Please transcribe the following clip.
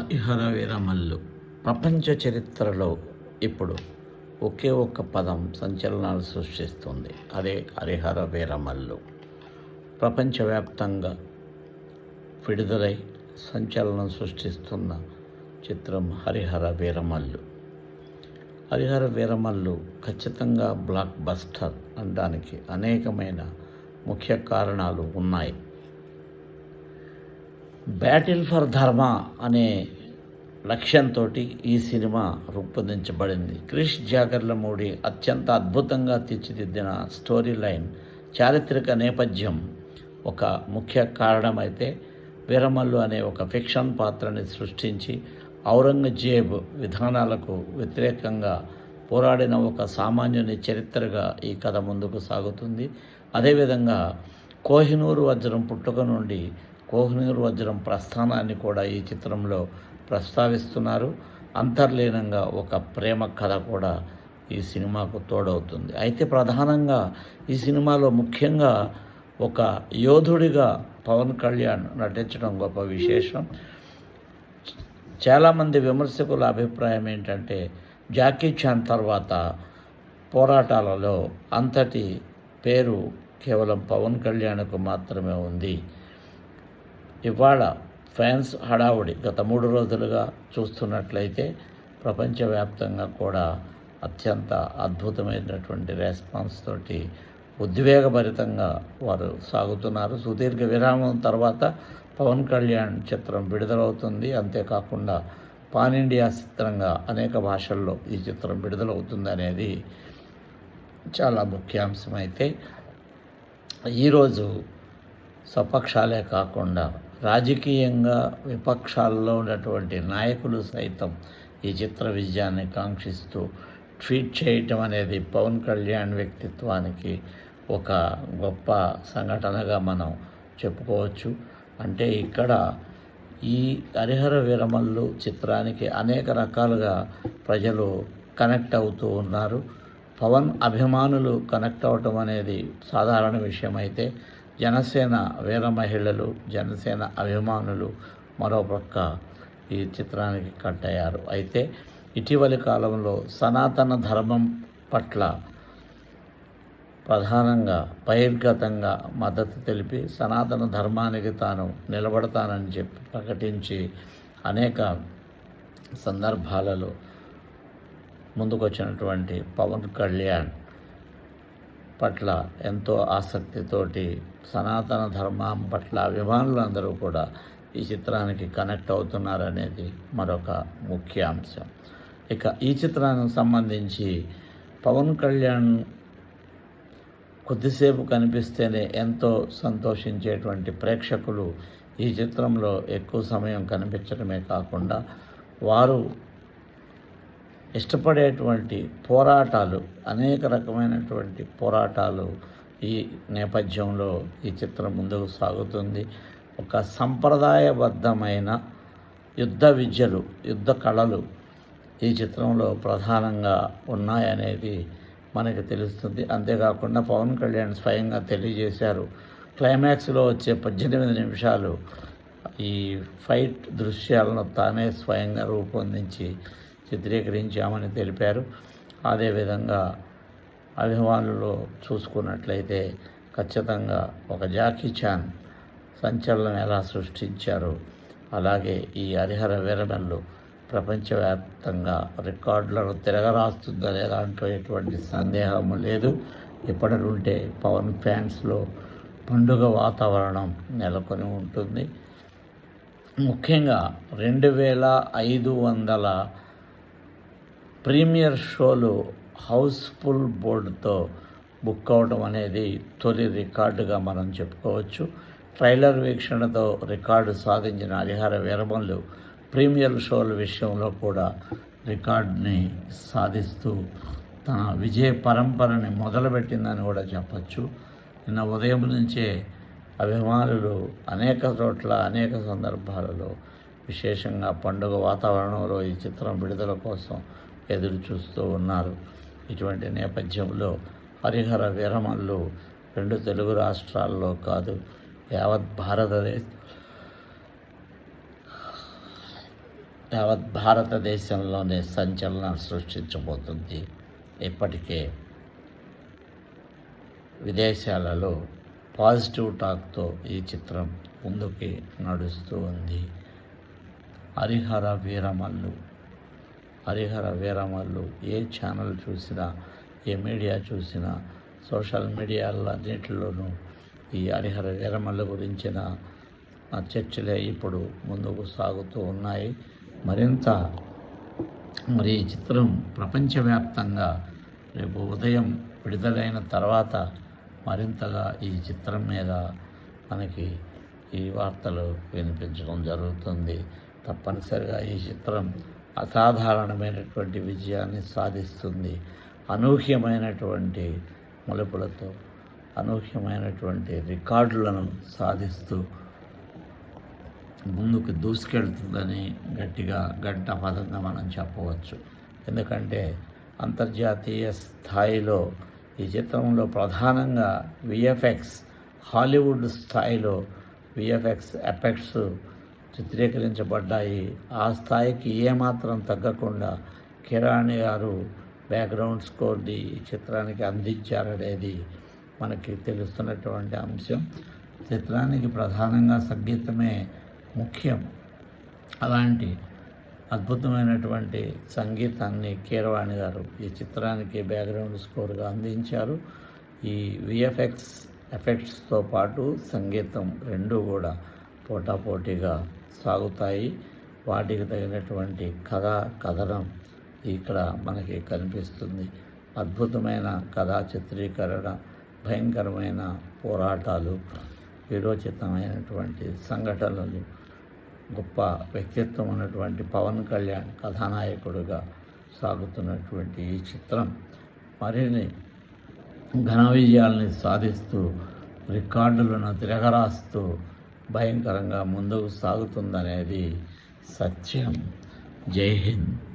హరిహర వీరమల్లు. ప్రపంచ చరిత్రలో ఇప్పుడు ఒకే ఒక్క పదం సంచలనాలు సృష్టిస్తుంది. అదే హరిహర వీరమల్లు. ప్రపంచవ్యాప్తంగా విడుదలై సంచలనం సృష్టిస్తున్న చిత్రం హరిహర వీరమల్లు. హరిహర వీరమల్లు ఖచ్చితంగా బ్లాక్ బస్టర్ అనడానికి అనేకమైన ముఖ్య కారణాలు ఉన్నాయి. బ్యాటిల్ ఫర్ ధర్మ అనే లక్ష్యంతో ఈ సినిమా రూపొందించబడింది. క్రిష్ జాగర్లమూడి అత్యంత అద్భుతంగా తీర్చిదిద్దిన స్టోరీ లైన్ చారిత్రక నేపథ్యం ఒక ముఖ్య కారణమైతే వీరమల్లు అనే ఒక ఫిక్షన్ పాత్రని సృష్టించి ఔరంగజేబ్ విధానాలకు వ్యతిరేకంగా పోరాడిన ఒక సామాన్యుని చరిత్రగా ఈ కథ ముందుకు సాగుతుంది. అదేవిధంగా కోహినూరు వజ్రం పుట్టుక నుండి కోహ్నూర్ వజ్రం ప్రస్థానాన్ని కూడా ఈ చిత్రంలో ప్రస్తావిస్తున్నారు. అంతర్లీనంగా ఒక ప్రేమ కథ కూడా ఈ సినిమాకు తోడవుతుంది. అయితే ప్రధానంగా ఈ సినిమాలో ముఖ్యంగా ఒక యోధుడిగా పవన్ కళ్యాణ్ నటించడం గొప్ప విశేషం. చాలామంది విమర్శకుల అభిప్రాయం ఏంటంటే జాకీ చాన్ తర్వాత పోరాటాలలో అంతటి పేరు కేవలం పవన్ కళ్యాణ్కు మాత్రమే ఉంది. ఇవాళ ఫ్యాన్స్ హడావుడి గత మూడు రోజులుగా చూస్తున్నట్లయితే ప్రపంచవ్యాప్తంగా కూడా అత్యంత అద్భుతమైనటువంటి రెస్పాన్స్ తోటి ఉద్వేగభరితంగా వారు సాగుతున్నారు. సుదీర్ఘ విరామం తర్వాత పవన్ కళ్యాణ్ చిత్రం విడుదలవుతుంది. అంతేకాకుండా పాన్ ఇండియా చిత్రంగా అనేక భాషల్లో ఈ చిత్రం విడుదలవుతుంది అనేది చాలా ముఖ్యాంశమైతే ఈరోజు స్వపక్షాలే కాకుండా రాజకీయంగా విపక్షాల్లో ఉన్నటువంటి నాయకులు సైతం ఈ చిత్ర విజయాన్ని కాంక్షిస్తూ ట్వీట్ చేయటం అనేది పవన్ కళ్యాణ్ వ్యక్తిత్వానికి ఒక గొప్ప సంఘటనగా మనం చెప్పుకోవచ్చు. అంటే ఇక్కడ ఈ హరిహర విరమల్లు చిత్రానికి అనేక రకాలుగా ప్రజలు కనెక్ట్ అవుతూ ఉన్నారు. పవన్ అభిమానులు కనెక్ట్ అవ్వటం అనేది సాధారణ విషయం అయితే జనసేన వీర మహిళలు జనసేన అభిమానులు మరోపక్క ఈ చిత్రానికి కట్టయ్యారు. అయితే ఇటీవలి కాలంలో సనాతన ధర్మం పట్ల ప్రధానంగా బహిర్గతంగా మద్దతు తెలిపి సనాతన ధర్మానికి తాను నిలబడతానని చెప్పి ప్రకటించి అనేక సందర్భాలలో ముందుకొచ్చినటువంటి పవన్ కళ్యాణ్ పట్ల ఎంతో ఆసక్తితోటి సనాతన ధర్మం పట్ల అభిమానులందరూ కూడా ఈ చిత్రానికి కనెక్ట్ అవుతున్నారనేది మరొక ముఖ్య అంశం ఇక ఈ చిత్రానికి సంబంధించి పవన్ కళ్యాణ్ కొద్దిసేపు కనిపిస్తేనే ఎంతో సంతోషించేటువంటి ప్రేక్షకులు ఈ చిత్రంలో ఎక్కువ సమయం కనిపించడమే కాకుండా వారు ఇష్టపడేటువంటి పోరాటాలు అనేక రకమైనటువంటి పోరాటాలు ఈ నేపథ్యంలో ఈ చిత్రం ముందుకు సాగుతుంది. ఒక సంప్రదాయబద్ధమైన యుద్ధ విద్యలు యుద్ధ కళలు ఈ చిత్రంలో ప్రధానంగా ఉన్నాయనేది మనకి తెలుస్తుంది. అంతేకాకుండా పవన్ కళ్యాణ్ స్వయంగా తెలియజేశారు. క్లైమాక్స్లో వచ్చే పద్దెనిమిది నిమిషాలు ఈ ఫైట్ దృశ్యాలను తానే స్వయంగా రూపొందించి చిత్రీకరించామని తెలిపారు. అదేవిధంగా అభిమానులు చూసుకున్నట్లయితే ఖచ్చితంగా ఒక జాకీ చాన్ సంచలనం ఎలా సృష్టించారు అలాగే ఈ హరిహర వీరమల్లు ప్రపంచవ్యాప్తంగా రికార్డులను తిరగరాస్తుందనే దాంట్లో ఎటువంటి సందేహము లేదు. ఇప్పటి నుంటే పవన్ ఫ్యాన్స్లో పండుగ వాతావరణం నెలకొని ఉంటుంది. ముఖ్యంగా రెండు వేల ఐదు వందల ప్రీమియర్ షోలు హౌస్ఫుల్ బోర్డుతో బుక్ అవడం అనేది తొలి రికార్డుగా మనం చెప్పుకోవచ్చు. ట్రైలర్ వీక్షణతో రికార్డు సాధించిన హరిహర వీరమల్లు ప్రీమియర్ షోల విషయంలో కూడా రికార్డుని సాధిస్తూ తన విజయ పరంపరని మొదలుపెట్టిందని కూడా చెప్పచ్చు. నిన్న ఉదయం నుంచే అభిమానులు అనేక చోట్ల అనేక సందర్భాలలో విశేషంగా పండుగ వాతావరణంలో ఈ చిత్రం విడుదల కోసం ఎదురు చూస్తూ ఉన్నారు. ఇటువంటి నేపథ్యంలో హరిహర వీరమల్లు రెండు తెలుగు రాష్ట్రాల్లో కాదు యావత్ భారతదేశ యావత్ భారతదేశంలోనే సంచలనం సృష్టించబోతుంది. ఇప్పటికే విదేశాలలో పాజిటివ్ టాక్తో ఈ చిత్రం ముందుకి నడుస్తూ ఉంది. హరిహర వీరమల్లు. హరిహర వీరమల్లు ఏ ఛానల్ చూసినా ఏ మీడియా చూసినా సోషల్ మీడియాలన్నింటిలోనూ ఈ హరిహర వీరమల్లు గురించిన చర్చలే ఇప్పుడు ముందుకు సాగుతూ ఉన్నాయి. మరింత మరి ఈ చిత్రం ప్రపంచవ్యాప్తంగా రేపు ఉదయం విడుదలైన తర్వాత మరింతగా ఈ చిత్రం మీద మనకి ఈ వార్తలు వినిపించడం జరుగుతుంది. తప్పనిసరిగా ఈ చిత్రం అసాధారణమైనటువంటి విజయాన్ని సాధిస్తుంది. అనూహ్యమైనటువంటి మలుపులతో అనూహ్యమైనటువంటి రికార్డులను సాధిస్తూ ముందుకు దూసుకెళ్తుందని గట్టిగా గంట పదంగా మనం చెప్పవచ్చు. ఎందుకంటే అంతర్జాతీయ స్థాయిలో ఈ చిత్రంలో ప్రధానంగా విఎఫ్ఎక్స్ హాలీవుడ్ స్థాయిలో విఎఫ్ఎక్స్ ఎఫెక్ట్స్ చిత్రీకరించబడ్డాయి. ఆ స్థాయికి ఏమాత్రం తగ్గకుండా కిరాణి గారు బ్యాక్గ్రౌండ్ స్కోర్ని ఈ చిత్రానికి అందించారనేది మనకి తెలుస్తున్నటువంటి అంశం. చిత్రానికి ప్రధానంగా సంగీతమే ముఖ్యం. అలాంటి అద్భుతమైనటువంటి సంగీతాన్ని కీరవాణి గారు ఈ చిత్రానికి బ్యాక్గ్రౌండ్ స్కోర్గా అందించారు. ఈ విఎఫ్ఎక్స్ ఎఫెక్ట్స్తో పాటు సంగీతం రెండూ కూడా పోటాపోటీగా సాగుతాయి. వాటికి తగినటువంటి కథ కథనం ఇక్కడ మనకి కనిపిస్తుంది. అద్భుతమైన కథా చిత్రీకరణ భయంకరమైన పోరాటాలు విరోచితమైనటువంటి సంఘటనలు గొప్ప వ్యక్తిత్వం ఉన్నటువంటి పవన్ కళ్యాణ్ కథానాయకుడుగా సాగుతున్నటువంటి ఈ చిత్రం. మరిన్ని ఘన విజయాల్ని సాధిస్తూ రికార్డులను తిరగరాస్తూ భయంకరంగా ముందుకు సాగుతుందనేది సత్యం. జై హింద్.